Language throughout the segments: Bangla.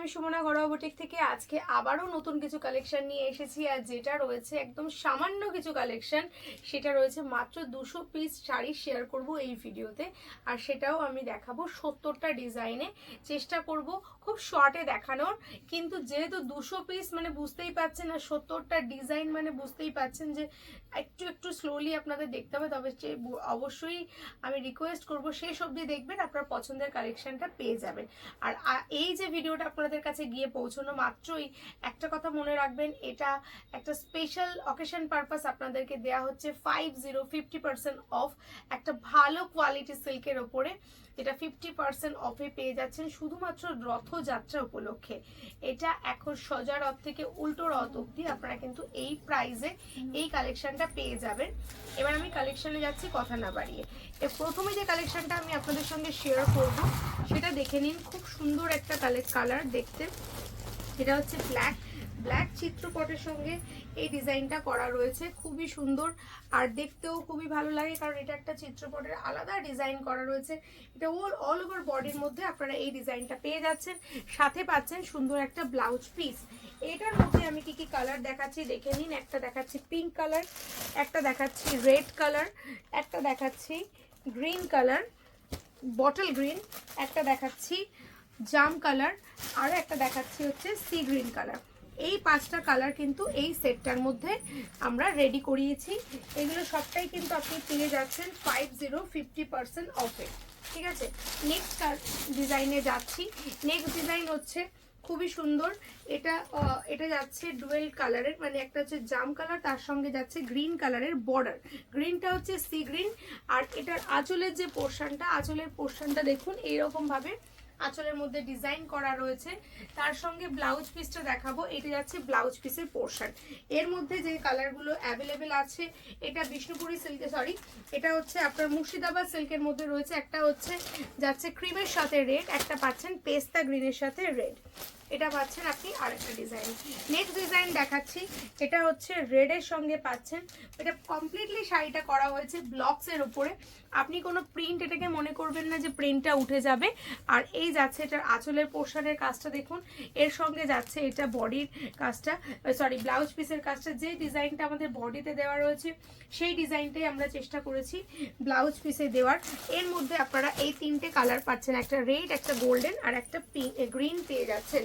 আমি সুমনা ঘরোয়া বুটিক থেকে আজকে আবারও নতুন কিছু কালেকশন নিয়ে এসেছি আর যেটা রয়েছে একদম সামান্য কিছু কালেকশন সেটা রয়েছে মাত্র দুশো পিস শাড়ি শেয়ার করব এই ভিডিওতে। আর সেটাও আমি দেখাবো সত্তরটা ডিজাইনে চেষ্টা করব খুব শর্টে দেখানোর, কিন্তু যেহেতু দুশো পিস মানে বুঝতেই পারছেন আর সত্তরটা ডিজাইন মানে বুঝতেই পারছেন যে একটু একটু স্লোলি আপনাদের দেখতে হবে, তবে অবশ্যই আমি রিকোয়েস্ট করব শেষ অবধি দেখবেন, আপনার পছন্দের কালেকশনটা পেয়ে যাবেন। আর এই যে ভিডিওটা আপনাদের কাছে গিয়ে পৌঁছানো মাত্রই, একটা কথা মনে রাখবেন, এটা একটা স্পেশাল অকেশন পারপাস আপনাদেরকে দেয়া হচ্ছে five zero fifty percent off একটা ভালো কোয়ালিটি সিল্কের ওপরে। যেটা ফিফটি পার্সেন্ট অফে পেয়ে যাচ্ছেন শুধুমাত্র রথযাত্রা উপলক্ষে। এটা এখন সজা রথ থেকে উল্টো রথ অব্দি আপনারা কিন্তু এই প্রাইসে এই কালেকশনটা পেয়ে যাবেন। এবার আমি কালেকশনে যাচ্ছি, কথা না বাড়িয়ে। প্রথমে যে কালেকশনটা আমি আপনাদের সঙ্গে শেয়ার করব, সেটা দেখে নিন। খুব সুন্দর একটা কালার দেখতে। এটা হচ্ছে ব্ল্যাক ব্ল্যাক চিত্রপটের সঙ্গে এই ডিজাইনটা করা রয়েছে। খুবই সুন্দর আর দেখতেও খুবই ভালো লাগে কারণ এটা একটা চিত্রপটের আলাদা ডিজাইন করা রয়েছে। এটা ওল অল ওভার বডির মধ্যে আপনারা এই ডিজাইনটা পেয়ে যাচ্ছেন। সাথে পাচ্ছেন সুন্দর একটা ব্লাউজ পিস এটার মধ্যে আমি কি কি কালার দেখাচ্ছি দেখে নিন। একটা দেখাচ্ছি পিঙ্ক কালার একটা দেখাচ্ছি রেড কালার একটা দেখাচ্ছি গ্রিন কালার বটল গ্রিন একটা দেখাচ্ছি জাম কালার আর একটা দেখাচ্ছি হচ্ছে সি গ্রিন কালার এই পাঁচটা কালার কিন্তু এই সেটটার মধ্যে আমরা রেডি করিয়েছি। এগুলো সবটাই কিন্তু আপনি পেয়ে যাচ্ছেন ফাইভ জিরো ফিফটি পার্সেন্ট অফে ঠিক আছে? নেক্সট ডিজাইনে যাচ্ছি। নেক্সট ডিজাইন হচ্ছে খুবই সুন্দর। এটা এটা যাচ্ছে ডুয়েল কালারের মানে একটা হচ্ছে জাম কালার তার সঙ্গে যাচ্ছে গ্রিন কালারের বর্ডার গ্রিনটা হচ্ছে সি গ্রিন আর এটার আঁচলের যে পোর্শনটা আঁচলের পোর্শনটা দেখুন এইরকম ভাবে আঁচলের মধ্যে ডিজাইন করা রয়েছে। তার সঙ্গে ব্লাউজ পিসটা দেখাবো। এটা যাচ্ছে ব্লাউজ পিসের পোর্শন এর মধ্যে যে কালারগুলো অ্যাভেলেবেল আছে, এটা বিষ্ণুপুরি সিল্কে সরি এটা হচ্ছে আপনার মুর্শিদাবাদ সিল্কের মধ্যে রয়েছে। একটা হচ্ছে, যাচ্ছে ক্রিমের সাথে রেড একটা পাচ্ছেন পেস্তা গ্রিনের সাথে রেড এটা পাচ্ছেন আপনি আরেকটা ডিজাইন নেক্সট ডিজাইন দেখাচ্ছি, এটা হচ্ছে রেডের সঙ্গে পাচ্ছেন। এটা কমপ্লিটলি শাড়িটা করা হয়েছে ব্লকসের উপরে। আপনি কোনো প্রিন্ট এটাকে মনে করবেন না যে প্রিন্টটা উঠে যাবে। আর এই যাচ্ছে এটার আঁচলের পোর্শনের কাজটা দেখুন। এর সঙ্গে যাচ্ছে এটা বডির কাজটা সরি ব্লাউজ পিসের কাজটা। যে ডিজাইনটা আমাদের বডিতে দেওয়া রয়েছে, সেই ডিজাইনটাই আমরা চেষ্টা করেছি ব্লাউজ পিসে দেওয়ার। এর মধ্যে আপনারা এই তিনটে কালার পাচ্ছেন। একটা রেড একটা গোল্ডেন আর একটা পিঙ্ক গ্রিন পেয়ে যাচ্ছেন।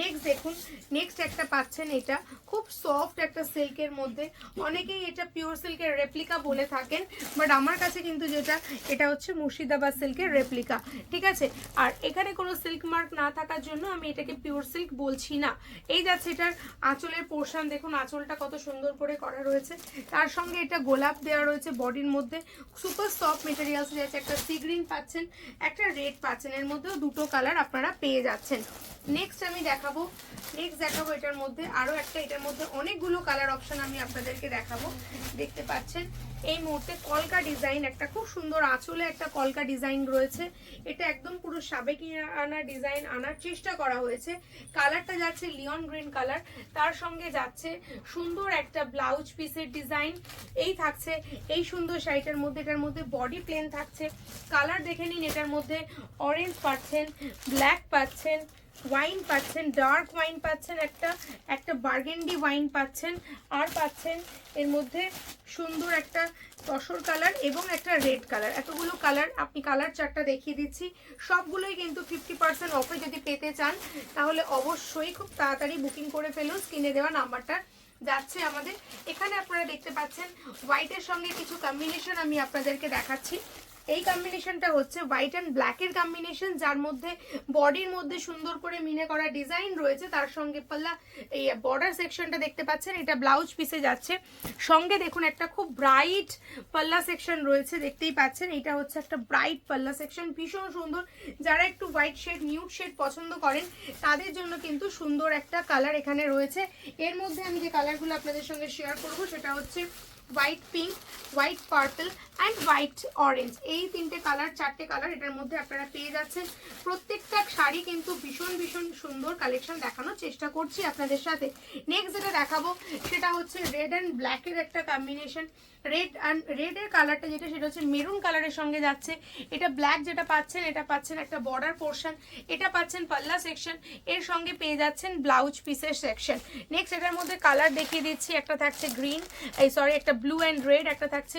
নেক্সট দেখুন নেক্সট একটা পাচ্ছেন এটা। খুব সফট একটা সিল্কের মধ্যে। অনেকেই এটা পিওর সিল্কের রেপ্লিকা বলে থাকেন বাট আমার কাছে কিন্তু যেটা, এটা হচ্ছে মুর্শিদাবাদ সিল্কের রেপ্লিকা ঠিক আছে? আর এখানে কোনো সিল্ক মার্ক না থাকার জন্য আমি এটাকে পিওর সিল্ক বলছি না। এই যাচ্ছে এটার আঁচলের পোর্শন দেখুন আঁচলটা কত সুন্দর করে করা রয়েছে। তার সঙ্গে এটা গোলাপ দেওয়া রয়েছে বডির মধ্যে। সুপার সফট মেটেরিয়ালস যাচ্ছে। একটা সি গ্রিন পাচ্ছেন, একটা রেড পাচ্ছেন। এর মধ্যেও দুটো কালার আপনারা পেয়ে যাচ্ছেন। নেক্সট আমি দেখাবো নেক্সট দেখাবো এটার মধ্যে আরও একটা, এটার মধ্যে অনেকগুলো কালার অপশন আমি আপনাদেরকে দেখাবো। দেখতে পাচ্ছেন, এই মুহূর্তে কলকা ডিজাইন একটা খুব সুন্দর আঁচলে একটা কলকা ডিজাইন রয়েছে। এটা একদম পুরো সাবেকি আনা ডিজাইন আনার চেষ্টা করা হয়েছে। কালারটা যাচ্ছে লিওন গ্রিন কালার তার সঙ্গে যাচ্ছে সুন্দর একটা ব্লাউজ পিসের ডিজাইন এই থাকছে, এই সুন্দর শাড়িটার মধ্যে, এটার মধ্যে বডি প্লেন থাকছে। কালার দেখে নিন, এটার মধ্যে অরেঞ্জ পাচ্ছেন ব্ল্যাক পাচ্ছেন। ওয়াইন পাচ্ছেন ডার্ক ওয়াইন পাচ্ছেন, একটা একটা বার্গেন্ডি ওয়াইন পাচ্ছেন, আর পাচ্ছেন এর মধ্যে সুন্দর একটা তসর কালার এবং একটা রেড কালার এতগুলো কালার আপনি কালার চারটা দেখিয়ে দিচ্ছি। সবগুলোই কিন্তু ফিফটি পার্সেন্ট অফে যদি পেতে চান, তাহলে অবশ্যই খুব তাড়াতাড়ি বুকিং করে ফেলুন স্ক্রিনে দেওয়া নাম্বারটা যাচ্ছে আমাদের। এখানে আপনারা দেখতে পাচ্ছেন হোয়াইটের সঙ্গে কিছু কম্বিনেশন আমি আপনাদেরকে দেখাচ্ছি। এই কম্বিনেশনটা হচ্ছে হোয়াইট অ্যান্ড ব্ল্যাকের কম্বিনেশন যার মধ্যে বডির মধ্যে সুন্দর করে মিনে করা ডিজাইন রয়েছে। তার সঙ্গে পাল্লা এই বর্ডার সেকশনটা দেখতে পাচ্ছেন, এটা ব্লাউজ পিসে যাচ্ছে। সঙ্গে দেখুন, একটা খুব ব্রাইট পাল্লা সেকশন রয়েছে, দেখতেই পাচ্ছেন। এটা হচ্ছে একটা ব্রাইট পাল্লা সেকশন ভীষণ সুন্দর। যারা একটু হোয়াইট শেড নিউড শেড পছন্দ করেন, তাদের জন্য কিন্তু সুন্দর একটা কালার এখানে রয়েছে। এর মধ্যে আমি যে কালারগুলো আপনাদের সঙ্গে শেয়ার করব, সেটা হচ্ছে white pink white purple and white orange এই তিনটে কালার চারটে কালার এটার মধ্যে আপনারা পেয়ে যাচ্ছেন। প্রত্যেকটা শাড়ি কিন্তু ভীষণ ভীষণ সুন্দর কালেকশন দেখানোর চেষ্টা করছি আপনাদের সাথে। নেক্সট যেটা দেখাবো, সেটা হচ্ছে রেড অ্যান্ড ব্ল্যাকের একটা কম্বিনেশন রেড অ্যান্ড রেডের কালারটা যেটা, সেটা হচ্ছে মেরুন কালারের সঙ্গে যাচ্ছে। এটা ব্ল্যাক যেটা পাচ্ছেন, এটা পাচ্ছেন একটা বর্ডার পোর্শন এটা পাচ্ছেন পাল্লা সেকশন এর সঙ্গে পেয়ে যাচ্ছেন ব্লাউজ পিসের সেকশন নেক্সট এটার মধ্যে কালার দেখিয়ে দিচ্ছি। একটা থাকছে গ্রিন এই সরি একটা ব্লু অ্যান্ড রেড একটা থাকছে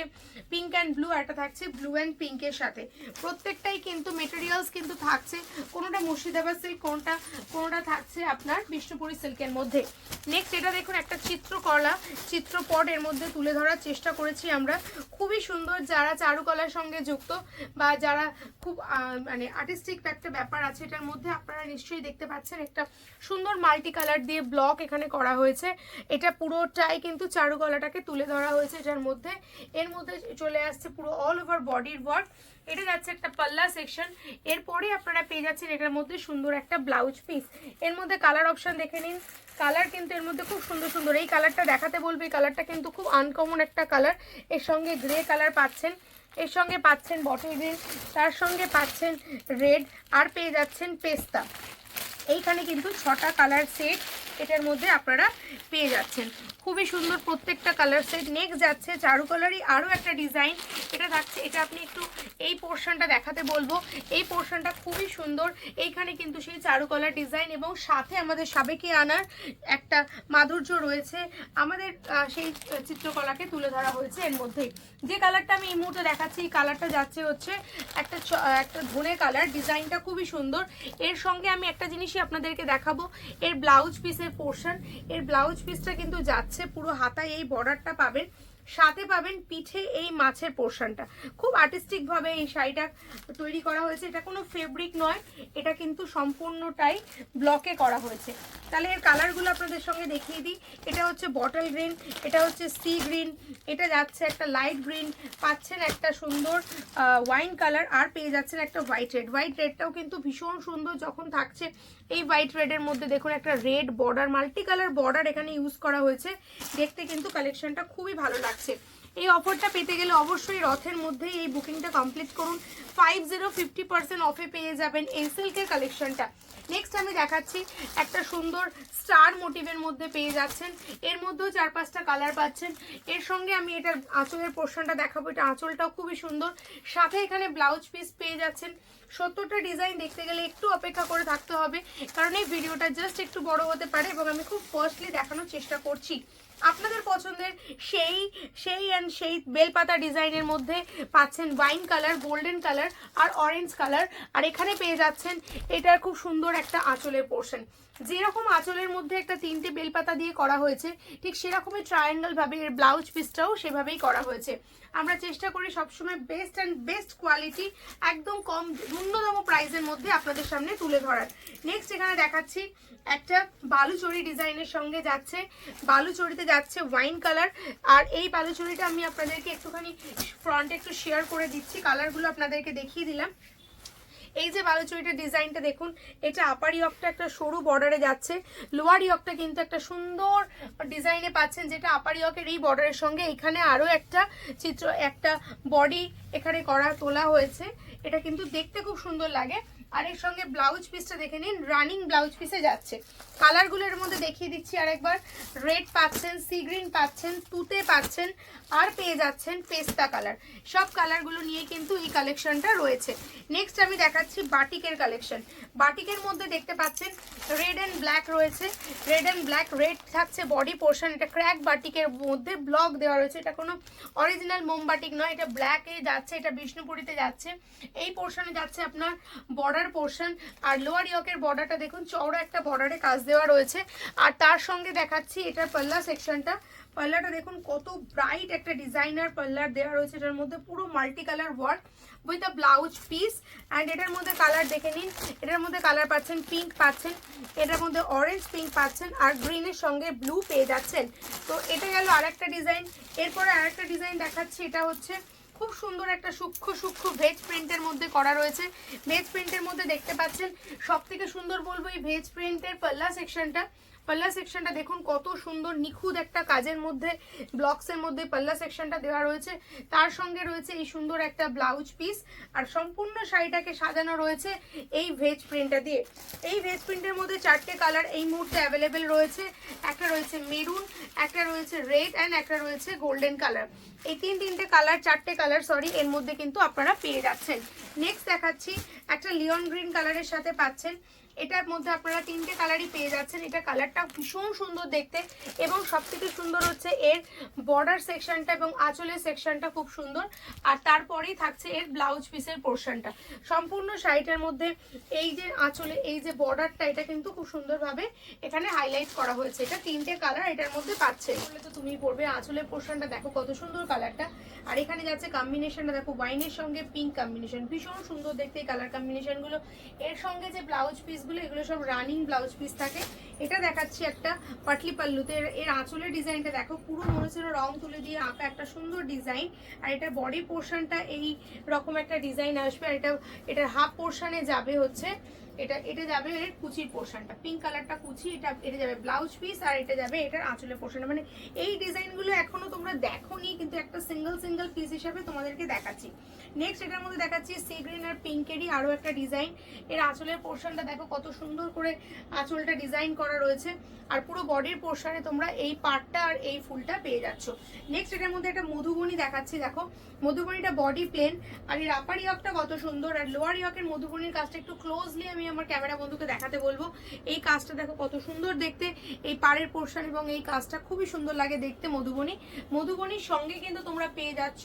পিঙ্ক অ্যান্ড ব্লু একটা থাকছে ব্লু অ্যান্ড পিঙ্কের সাথে। প্রত্যেকটাই কিন্তু মেটেরিয়ালস কিন্তু থাকছে। কোনোটা মুর্শিদাবাদ সিল্ক কোনটা, কোনোটা থাকছে আপনার বিষ্ণুপুরি সিল্কের মধ্যে। নেক্সট এটা দেখুন একটা চিত্রকলা। চিত্রপট এর মধ্যে তুলে ধরার চেষ্টা করেছি আমরা। খুবই সুন্দর যারা চারুকলার সঙ্গে যুক্ত বা যারা খুব মানে আর্টিস্টিক একটা ব্যাপার আছে এটার মধ্যে আপনারা নিশ্চয়ই দেখতে পাচ্ছেন একটা সুন্দর মাল্টি কালার দিয়ে ব্লক এখানে করা হয়েছে। এটা পুরোটাই কিন্তু চারুকলাটাকে তুলে ধরা হয়েছে। এটার মধ্যে, এর মধ্যে চলে আসছে পুরো অল ওভার বডির ওয়ার্ক এটা যাচ্ছে একটা পাল্লা সেকশন এরপরে আপনারা পেয়ে যাচ্ছেন এটার মধ্যে সুন্দর একটা ব্লাউজ পিস এর মধ্যে কালার অপশন দেখে নিন। কালার কিন্তু এর মধ্যে খুব সুন্দর সুন্দর। এই কালারটা দেখাতে বলবে, এই কালারটা কিন্তু খুব আনকমন একটা কালারের সঙ্গে গ্রে কালার পাচ্ছেন। এর সঙ্গে পাচ্ছেন বটল গ্রিন তার সঙ্গে পাচ্ছেন রেড আর পেয়ে যাচ্ছেন পেস্তা। এইখানে কিন্তু ছটা কালার সেট এটার মধ্যে আপনারা পেয়ে যাচ্ছেন। খুবই সুন্দর প্রত্যেকটা কালার সেট নেক্সট যাচ্ছে চারু কালারই আরও একটা ডিজাইন এটা থাকছে, এটা আপনি একটু এই পোর্শনটা দেখাতে বলব। এই পোর্শনটা খুবই সুন্দর। এইখানে কিন্তু সেই চারু কলার ডিজাইন এবং সাথে আমাদের সাবেকি আনার একটা মাধুর্য রয়েছে। আমাদের সেই চিত্রকলাকে তুলে ধরা হয়েছে এর মধ্যে যে কালারটা আমি এই মুহূর্তে দেখাচ্ছি, এই কালারটা যাচ্ছে হচ্ছে একটা একটা ধনে কালার ডিজাইনটা খুবই সুন্দর। এর সঙ্গে আমি একটা জিনিসই আপনাদেরকে দেখাবো। এর ব্লাউজ পিসের পোর্শন এর ব্লাউজ পিসটা কিন্তু যাচ্ছে পুরো হাতায় এই বর্ডারটা পাবেন। সাথে পাবেন পিঠে এই মাছের পোর্শনটা। খুব আর্টিস্টিক ভাবে এই শাড়িটা তৈরি করা হয়েছে। এটা কোনো ফেব্রিক নয়, এটা কিন্তু সম্পূর্ণটাই ব্লকে করা হয়েছে। তাহলে এর কালারগুলো আপনাদের সঙ্গে দেখিয়ে দিই। এটা হচ্ছে বটল গ্রিন এটা হচ্ছে সি গ্রিন এটা যাচ্ছে একটা লাইট গ্রিন পাচ্ছেন একটা সুন্দর ওয়াইন কালার আর পেয়ে যাচ্ছেন একটা হোয়াইট রেড হোয়াইট রেডটাও কিন্তু ভীষণ সুন্দর যখন থাকছে, এই হোয়াইট রেডের মধ্যে দেখুন একটা red border multi colour border এখানে ইউজ করা হয়েছে। দেখতে কিন্তু কালেকশনটা খুবই ভালো লাগছে। এই অফারটা পেতে গেলে অবশ্যই রথের মধ্যেই এই বুকিংটা কমপ্লিট করুন। ফাইভ জিরো ফিফটি পার্সেন্ট অফে পেয়ে যাবেন এই সিল্কের কালেকশনটা নেক্সট আমি দেখাচ্ছি, একটা সুন্দর স্টার মোটিভের মধ্যে পেয়ে যাচ্ছেন। এর মধ্যেও চার পাঁচটা কালার পাচ্ছেন। এর সঙ্গে আমি এটার আঁচলের পোর্শনটা দেখাবো। এটা আঁচলটাও খুবই সুন্দর। সাথে এখানে ব্লাউজ পিস পেয়ে যাচ্ছেন। সত্তরটা ডিজাইন দেখতে গেলে একটু অপেক্ষা করে থাকতে হবে। কারণ এই ভিডিওটা জাস্ট একটু বড় হতে পারে এবং আমি খুব ফার্স্টলি দেখানোর চেষ্টা করছি। আপনাদের পছন্দের সেই সেই অ্যান্ড সেই বেলপাতা ডিজাইনের মধ্যে পাচ্ছেন ওয়াইন কালার গোল্ডেন কালার আর অরেঞ্জ কালার আর এখানে পেয়ে যাচ্ছেন, এটার খুব সুন্দর একটা আঁচলের পোর্শন যেরকম আঁচলের মধ্যে একটা তিনটে বেলপাতা দিয়ে করা হয়েছে, ঠিক সেরকমই ট্রায়াঙ্গেল ভাবে এর ব্লাউজ পিসটাও সেভাবেই করা হয়েছে। আমরা চেষ্টা করি সবসময় বেস্ট অ্যান্ড বেস্ট কোয়ালিটি একদম কম ন্যূনতম প্রাইসের মধ্যে আপনাদের সামনে তুলে ধরার। নেক্সট এখানে দেখাচ্ছি একটা বালুচরি ডিজাইনের সঙ্গে যাচ্ছে। বালুচরিতে যাচ্ছে ওয়াইন কালার আর এই বালুচরিটা আমি আপনাদেরকে একটুখানি ফ্রন্টে একটু শেয়ার করে দিচ্ছি কালারগুলো আপনাদেরকে দেখিয়ে দিলাম। এই যে বালুচুরিটার ডিজাইনটা দেখুন, এটা আপার ইয়কটা একটা সরু বর্ডারে যাচ্ছে। লোয়ার ইয়কটা কিন্তু একটা সুন্দর ডিজাইনে পাচ্ছেন, যেটা আপার ইয়কের এই বর্ডারের সঙ্গে এখানে আরও একটা চিত্র, একটা বডি এখানে করা, তোলা হয়েছে। এটা কিন্তু দেখতে খুব সুন্দর লাগে। আর এর সঙ্গে ব্লাউজ পিসটা দেখে নিন রানিং ব্লাউজ পিসে যাচ্ছে। কালারগুলোর মধ্যে দেখিয়ে দিচ্ছি আরেকবার। রেড পাচ্ছেন সি গ্রিন পাচ্ছেন, তুতে পাচ্ছেন, আর পেয়ে যাচ্ছেন পেস্তা কালার সব কালারগুলো নিয়ে কিন্তু এই কালেকশনটা রয়েছে। নেক্সট আমি দেখাচ্ছি বাটিকের কালেকশন বাটিকের মধ্যে দেখতে পাচ্ছেন রেড অ্যান্ড ব্ল্যাক রয়েছে। রেড অ্যান্ড ব্ল্যাক রেড থাকছে বডি পোর্শন এটা ক্র্যাক বাটিকের মধ্যে ব্লক দেওয়া রয়েছে। এটা কোনো অরিজিনাল মোমবাটিক নয়, এটা ব্ল্যাকে যাচ্ছে, এটা বিষ্ণুপুরিতে যাচ্ছে। এই পোর্শনে যাচ্ছে আপনার বর্ডার পোর্শন আর লোয়ার ইয়কের বর্ডারটা দেখুন, চওড়া একটা বর্ডারে কাজ দেওয়া রয়েছে। আর তার সঙ্গে দেখাচ্ছি এটার পাল্লা সেকশনটা পাল্লাটা দেখুন, কত ব্রাইট একটা ডিজাইনার পাল্লার দেওয়া রয়েছে। এটার মধ্যে পুরো multi colour work with a blouse piece and এটার মধ্যে কালার দেখে নিন। এটার মধ্যে কালার পাচ্ছেন পিঙ্ক পাচ্ছেন, এটার মধ্যে অরেঞ্জ পিঙ্ক পাচ্ছেন আর গ্রিনের সঙ্গে ব্লু পেয়ে যাচ্ছেন। তো এটা গেল আরেকটা ডিজাইন এরপরে আরেকটা ডিজাইন দেখাচ্ছি, এটা হচ্ছে খুব সুন্দর একটা সূক্ষ্ম সূক্ষ্ম ভেজ প্রিন্টের মধ্যে করা রয়েছে। ভেজ প্রিন্টের মধ্যে দেখতে পাচ্ছেন সব থেকে সুন্দর বলব এই ভেজ প্রিন্টের পাল্লা সেকশনটা পাল্লা সেকশনটা দেখুন, কত সুন্দর নিখুঁত একটা কাজের মধ্যে ব্লকসের মধ্যে পাল্লা সেকশনটা দেওয়া রয়েছে। তার সঙ্গে রয়েছে এই সুন্দর একটা ব্লাউজ পিস আর সম্পূর্ণ শাড়িটাকে সাজানো রয়েছে এই ভেজ প্রিন্টটা দিয়ে। এই ভেজ প্রিন্টের মধ্যে চারটে কালার এই মুহূর্তে অ্যাভেলেবেল রয়েছে। একটা রয়েছে মেরুন একটা রয়েছে রেড অ্যান্ড একটা রয়েছে গোল্ডেন কালার এই তিন তিনটে কালার চারটে কালার সরি এর মধ্যে কিন্তু আপনারা পেয়ে যাচ্ছেন। নেক্সট দেখাচ্ছি, একটা লিওন গ্রিন কালারের সাথে পাচ্ছেন। এটার মধ্যে আপনারা তিনটে কালারই পেয়ে যাচ্ছেন। এটা কালারটা ভীষণ সুন্দর দেখতে এবং সব থেকে সুন্দর হচ্ছে এর বর্ডার সেকশনটা এবং আঁচলের সেকশনটা খুব সুন্দর। আর তারপরেই থাকছে এর ব্লাউজ পিসের পোর্শনটা সম্পূর্ণ শাড়িটার মধ্যে এই যে আঁচলে, এই যে বর্ডারটা এটা কিন্তু খুব সুন্দরভাবে এখানে হাইলাইট করা হয়েছে। এটা তিনটে কালার এটার মধ্যে পাচ্ছে বলে তো তুমি পড়বে আঁচলের পোর্শনটা দেখো কত সুন্দর কালারটা আর এখানে যাচ্ছে কম্বিনেশনটা দেখো ওয়াইনের সঙ্গে পিঙ্ক কম্বিনেশন ভীষণ সুন্দর দেখতে এই কালার কম্বিনেশনগুলো এর সঙ্গে যে ব্লাউজ পিসগুলো এগুলো সব রানিং ব্লাউজ পিস থাকে। এটা দেখাচ্ছি একটা পাটলি পাল্লুতে। এর- আঁচলের ডিজাইনটা দেখো, পুরো মনে রং তুলে দিয়ে আঁকা একটা সুন্দর ডিজাইন। আর এটা বডি পোর্শনটা এই রকম একটা ডিজাইন আসবে, আর এটা এটার হাফ পোর্শনে যাবে হচ্ছে। এটা এটা যাবে এর কুচির পোর্শনটা পিঙ্ক কালারটা কুচি, এটা এটা যাবে ব্লাউজ পিস আর এটা যাবে এটার আঁচলের পোর্শনটা মানে এই ডিজাইনগুলো এখনও তোমরা দেখোনি, কিন্তু একটা সিঙ্গেল সিঙ্গেল পিস হিসাবে তোমাদেরকে দেখাচ্ছি। নেক্সট এটার মধ্যে দেখাচ্ছি সি গ্রিন আর পিঙ্কেরই আরও একটা ডিজাইন এর আঁচলের পোর্শনটা দেখো কত সুন্দর করে আঁচলটা ডিজাইন করা রয়েছে। আর পুরো বডির পোর্শনে তোমরা এই পার্টটা আর এই ফুলটা পেয়ে যাচ্ছ। নেক্সট এটার মধ্যে একটা মধুবনী দেখাচ্ছি, দেখো। মধুবনীটা বডি প্লেন আর এর আপার ইয়কটা কত সুন্দর আর লোয়ার ইয়কের মধুবনীর কাজটা একটু ক্লোজলি আমি আমার ক্যামেরা বন্ধুকে দেখাতে বলব। এই কাজটা দেখো কত সুন্দর দেখতে। এই পাড়ের পোর্শন এবং এই কাজটা খুবই সুন্দর লাগে দেখতে মধুবনী। মধুবনীর সঙ্গে কিন্তু তোমরা পেয়ে যাচ্ছ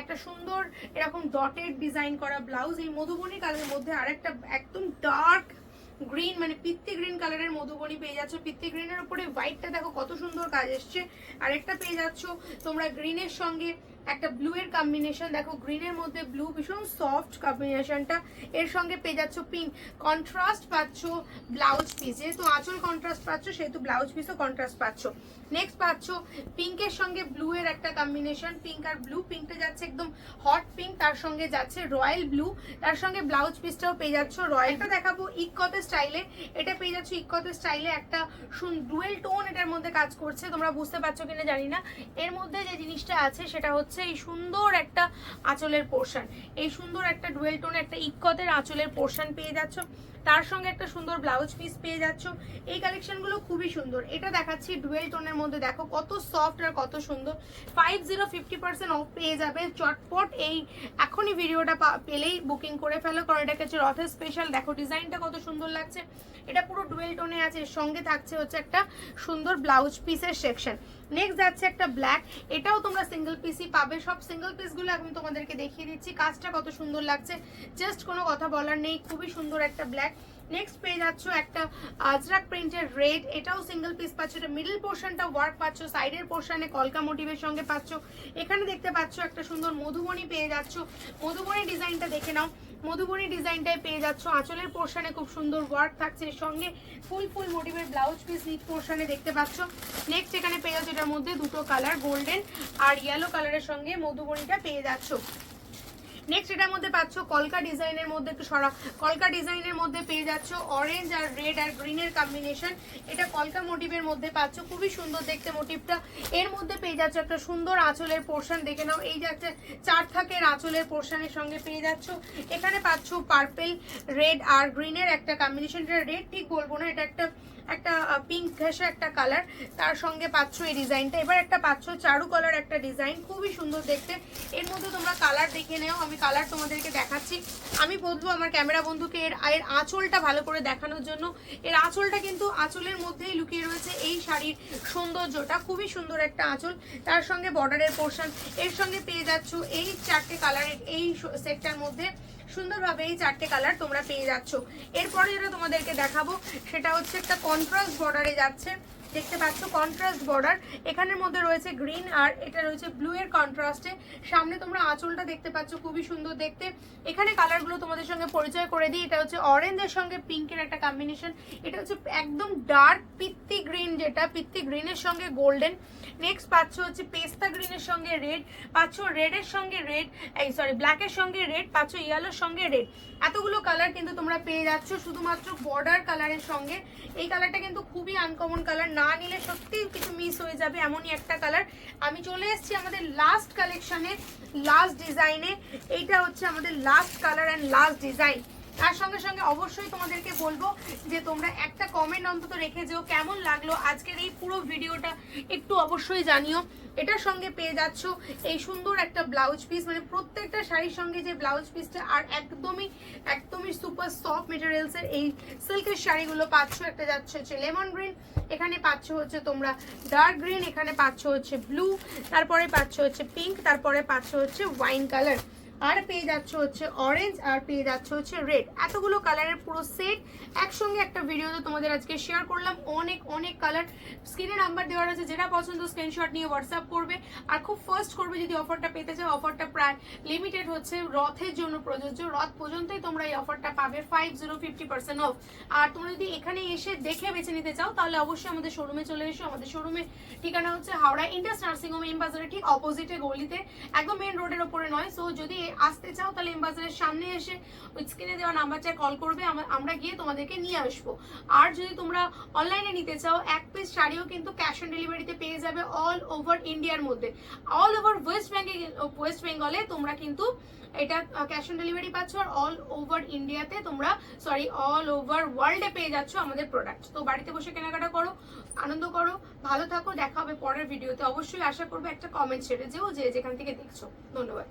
একটা সুন্দর এরকম ডটেড ডিজাইন করা ব্লাউজ এই মধুবনী কালারের মধ্যে আরেকটা একদম ডার্ক গ্রিন মানে পিত্তি গ্রিন কালারের মধুবনী পেয়ে যাচ্ছ। পিত্তি গ্রিনের উপরে হোয়াইটটা দেখো কত সুন্দর কাজ এসছে। আর একটা পেয়ে যাচ্ছ তোমরা গ্রিনের সঙ্গে একটা ব্লু এর কম্বিনেশন দেখো গ্রিনের মধ্যে ব্লু ভীষণ সফট কম্বিনেশনটা এর সঙ্গে পেয়ে যাচ্ছ পিঙ্ক কন্ট্রাস্ট পাচ্ছ ব্লাউজ পিস যেহেতু আঁচল কন্ট্রাস্ট পাচ্ছ, সেহেতু ব্লাউজ পিসও কন্ট্রাস্ট পাচ্ছ। নেক্সট পাচ্ছ পিঙ্কের সঙ্গে ব্লু এর একটা কম্বিনেশন পিঙ্ক আর ব্লু পিঙ্কটা যাচ্ছে একদম হট পিঙ্ক তার সঙ্গে যাচ্ছে রয়্যাল ব্লু তার সঙ্গে ব্লাউজ পিসটাও পেয়ে যাচ্ছ রয়্যালটা দেখাবো ইকতে স্টাইলে এটা পেয়ে যাচ্ছ ইকতে স্টাইলে একটা ডুয়েল টোন এটার মধ্যে কাজ করছে। তোমরা বুঝতে পারছ কিনা জানি না। এর মধ্যে যে জিনিসটা আছে, সেটা হচ্ছে এই সুন্দর একটা আঁচলের পোর্শন এই সুন্দর একটা ডুয়েল টোন একটা ইকতের আঁচলের পোর্শন পেয়ে যাচ্ছ। তার সঙ্গে একটা সুন্দর ব্লাউজ পিস পেয়ে যাচ্ছ। এই কালেকশনগুলো খুবই সুন্দর। এটা দেখাচ্ছি ডুয়েল টোনের মধ্যে। দেখো কত সফট আর কত সুন্দর। Five zero fifty percent off পেয়ে যাবে। চটপট এই এখনই ভিডিওটা পেলেই বুকিং করে ফেলো। কারণ এটাকে হচ্ছে রথের স্পেশাল দেখো ডিজাইনটা কত সুন্দর লাগছে। এটা পুরো ডুয়েল টোনে আছে। এর সঙ্গে থাকছে হচ্ছে একটা সুন্দর ব্লাউজ পিসের সেকশন নেক্সট যাচ্ছে একটা ব্ল্যাক এটাও তোমরা সিঙ্গেল পিসই পাবে। সব সিঙ্গেল পিসগুলো আমি তোমাদেরকে দেখিয়ে দিচ্ছি। কাজটা কত সুন্দর লাগছে। জাস্ট কোনো কথা বলার নেই, খুবই সুন্দর একটা ব্ল্যাক নেক্সট পেয়ে যাচ্ছ একটা আজরাক প্রিন্টের রেড এটাও সিঙ্গেল পিস পাচ্ছ। এটা মিডল পোর্শনটা ওয়ার্ক পাচ্ছ সাইডের পোর্শনে কলকা মোটিভের সঙ্গে পাচ্ছ। এখানে দেখতে পাচ্ছ একটা সুন্দর মধুবনী পেয়ে যাচ্ছ। মধুবনী ডিজাইনটা দেখে নাও। মধুবনী ডিজাইনটাই পেয়ে যাচ্ছ। আঁচলের পোর্শনে খুব সুন্দর ওয়ার্ক থাকছে। সঙ্গে ফুল ফুল মোটিভের ব্লাউজ পিস নিট পোর্শনে দেখতে পাচ্ছ। নেক্সট এখানে পেয়ে যাচ্ছ এটার মধ্যে দুটো কালার গোল্ডেন আর ইয়েলো কালারের সঙ্গে মধুবনীটা পেয়ে যাচ্ছ। নেক্সট এটার মধ্যে পাচ্ছ কলকা ডিজাইনের মধ্যে একটু সরা, কলকা ডিজাইনের মধ্যে পেয়ে যাচ্ছ অরেঞ্জ আর রেড আর গ্রিনের কম্বিনেশন এটা কলকা মোটিভের মধ্যে পাচ্ছ, খুবই সুন্দর দেখতে মোটিভটা এর মধ্যে পেয়ে যাচ্ছ একটা সুন্দর আঁচলের পোর্শন দেখে নাও, এই যে একটা চার থাকের আঁচলের পোর্শনের সঙ্গে পেয়ে যাচ্ছ। এখানে পাচ্ছ পার্পেল রেড আর গ্রিনের একটা কম্বিনেশন এটা রেড ঠিক বলব না, এটা একটা একটা পিঙ্ক ঘেঁষা একটা কালার তার সঙ্গে পাচ্ছ এই ডিজাইনটা এবার একটা পাচ্ছ চারু কালার একটা ডিজাইন খুবই সুন্দর দেখতে। এর মধ্যে তোমরা কালার দেখে নেও, আমি কালার তোমাদেরকে দেখাচ্ছি। আমি বলব আমার ক্যামেরা বন্ধুকে, এর এর আঁচলটা ভালো করে দেখানোর জন্য। এর আঁচলটা কিন্তু আঁচলের মধ্যেই লুকিয়ে রয়েছে এই শাড়ির সৌন্দর্যটা। খুবই সুন্দর একটা আঁচল। তার সঙ্গে বর্ডারের পোর্শন এর সঙ্গে পেয়ে যাচ্ছ এই চারটে কালারের এই সেটটার মধ্যে। সুন্দরভাবে এই চারটে কালার তোমরা পেয়ে যাচ্ছ। এরপরে যেটা তোমাদেরকে দেখাবো, সেটা হচ্ছে একটা কন্ট্রাস্ট বর্ডারে যাচ্ছে। দেখতে পাচ্ছ কন্ট্রাস্ট বর্ডার এখানের মধ্যে রয়েছে গ্রিন আর এটা রয়েছে ব্লু এর কন্ট্রাস্টে সামনে তোমরা আঁচলটা দেখতে পাচ্ছ, খুবই সুন্দর দেখতে। এখানে কালারগুলো তোমাদের সঙ্গে পরিচয় করে দিই। এটা হচ্ছে অরেঞ্জের সঙ্গে পিঙ্কের একটা কম্বিনেশন এটা হচ্ছে একদম ডার্ক পিত্তি গ্রিন যেটা, পিত্তি গ্রিনের সঙ্গে গোল্ডেন নেক্সট পাচ্ছ হচ্ছে পেস্তা গ্রিনের সঙ্গে রেড পাচ্ছ রেডের সঙ্গে রেড এই সরি ব্ল্যাকের সঙ্গে রেড পাচ্ছ ইয়েলোর সঙ্গে রেড এতগুলো কালার কিন্তু তোমরা পেয়ে যাচ্ছ, শুধুমাত্র বর্ডার কালারের সঙ্গে। এই কালারটা কিন্তু খুবই আনকমন কালার না নিলে সত্যি কিছু মিস হয়ে যাবে, এমনই একটা কালার আমি চলে এসেছি আমাদের লাস্ট কালেকশনে লাস্ট ডিজাইনে এইটা হচ্ছে আমাদের last colour and last design তার সঙ্গে সঙ্গে অবশ্যই তোমাদেরকে বলব যে তোমরা একটা কমেন্ট অন্তত রেখে যেও, কেমন লাগল আজকের এই পুরো ভিডিওটা একটু অবশ্যই জানিও। এটার সঙ্গে পেয়ে যাচ্ছ এই সুন্দর একটা ব্লাউজ পিস মানে প্রত্যেকটা শাড়ির সঙ্গে যে ব্লাউজ পিসটা আর একদমই একদমই সুপার সফট মেটেরিয়ালসের এই সিল্কের শাড়িগুলো পাচ্ছ। একটা যাচ্ছে হচ্ছে লেমন গ্রিন এখানে পাচ্ছ হচ্ছে তোমরা ডার্ক গ্রিন এখানে পাচ্ছ হচ্ছে ব্লু তারপরে পাচ্ছ হচ্ছে পিঙ্ক তারপরে পাচ্ছ হচ্ছে ওয়াইন কালার আর পেয়ে যাচ্ছে হচ্ছে অরেঞ্জ আর পেয়ে যাচ্ছে হচ্ছে রেড এতগুলো কালারের পুরো সেট একসঙ্গে একটা ভিডিওতে তোমাদের আজকে শেয়ার করলাম। অনেক অনেক কালার স্ক্রিনে নাম্বার দেওয়া রয়েছে, যেটা পছন্দ স্ক্রিনশট নিয়ে হোয়াটসঅ্যাপ করবে। আর খুব ফার্স্ট করবে যদি অফারটা পেতে চাও। অফারটা প্রায় লিমিটেড হচ্ছে রথের জন্য প্রযোজ্য। রথ পর্যন্তই তোমরা এই অফারটা পাবে। Five zero fifty percent off আর তোমরা যদি এখানে এসে দেখে বেছে নিতে চাও, তাহলে অবশ্যই আমাদের শোরুমে চলে এসো। আমাদের শোরুমে ঠিকানা হচ্ছে Howrah Indus nursing home M বাজারের ঠিক অপোজিটে গলিতে। একদম মেন রোডের ওপরে নয়। সো যদি আসতে চাও, তাহলে ইমবাজারের সামনে এসে স্ক্রিনে দেওয়া নাম্বারটায় কল করবে আমরা গিয়ে তোমাদেরকে নিয়ে আসব। আর যদি তোমরা অনলাইনে নিতে চাও, এক পিস শাড়িও কিন্তু ক্যাশ অন ডেলিভারিতে পেয়ে যাবে অল ওভার ইন্ডিয়ার মধ্যে। অল ওভার ওয়েস্ট বেঙ্গে ওয়েস্ট বেঙ্গলে তোমরা কিন্তু এটা ক্যাশ অন ডেলিভারি পাচ্ছ আর অল ওভার ইন্ডিয়াতে তোমরা সরি অল ওভার ওয়ার্ল্ডে পেয়ে যাচ্ছ আমাদের প্রোডাক্ট তো বাড়িতে বসে কেনাকাটা করো, আনন্দ করো, ভালো থাকো, দেখা হবে পরের ভিডিওতে অবশ্যই আশা করব একটা কমেন্ট ছেড়ে যেও, যে যেখান থেকে দেখছ। ধন্যবাদ।